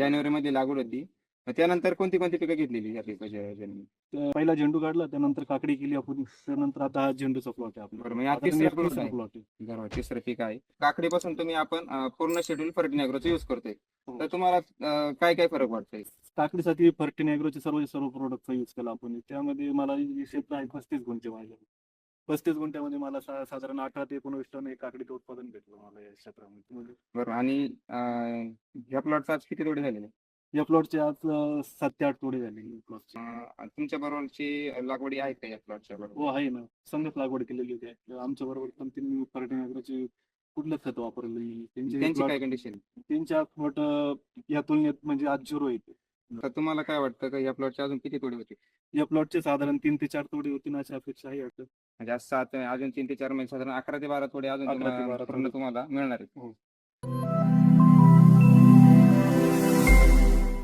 जानेवारी मध्ये लागवड होती. मग त्यानंतर कोणती कोणती पिकं घेतलेली या पिकाच्या पहिला झेंडू काढला त्यानंतर काकडी केली आपण त्यानंतर आता हा झेंडूचा प्लॉट आहे आपला. बरं, आता तिसरा आहे. आहे. बरोबर पीक आहे. काकडीपासून तुम्ही आपण अं, पूर्ण शेड्यूल फर्टिनायग्रोचा युज करतोय. हो. तर तुम्हाला अं, काय काय फरक वाटतोय? काकडीसाठी फर्टिन ॲग्रोचे सर्व सर्व प्रोडक्टचा यूज केला आपण. त्यामध्ये मला क्षेत्र आहे पस्तीस गुंठे माझ्या पस्तीस गुंठ्यामध्ये मला सा- साधारण अठरा ते एकोणवीस टन एक काकडीचं उत्पादन भेटलं मला या क्षेत्रामध्ये. म्हणजे बरोबर आणि अं, या प्लॉटचा आज किती तोडे झालेले? या प्लॉटचे आज अं, सात ते आठ तोडे झाले प्लॉटचे तुमच्या बरोबरची लागवडी आहे का या प्लॉटच्या बरोबर? हो आहे ना. संगत लागवड केलेली होती. आमच्या बरोबर पण त्यांनी ॲग्रोचे कुठलंच खत वापरलेलं नाही. त्यांचे त्यांची plot- काय कंडिशन त्यांच्या प्लॉट या तुलनेत म्हणजे आज झिरो येते तर तुम्हाला काय वाटतं का या प्लॉटचे अजून किती तोडे होते या प्लॉटचे साधारण तीन ते चार तोडे होती अशी अपेक्षा आहे वाटतं. म्हणजे आज सात अजून तीन ते चार म्हणजे साधारण अकरा ते बारा तोडे अजून 11 ते तुम्हाला 12 पूर्ण तोडे. तुम्हाला मिळणार आहेत हो.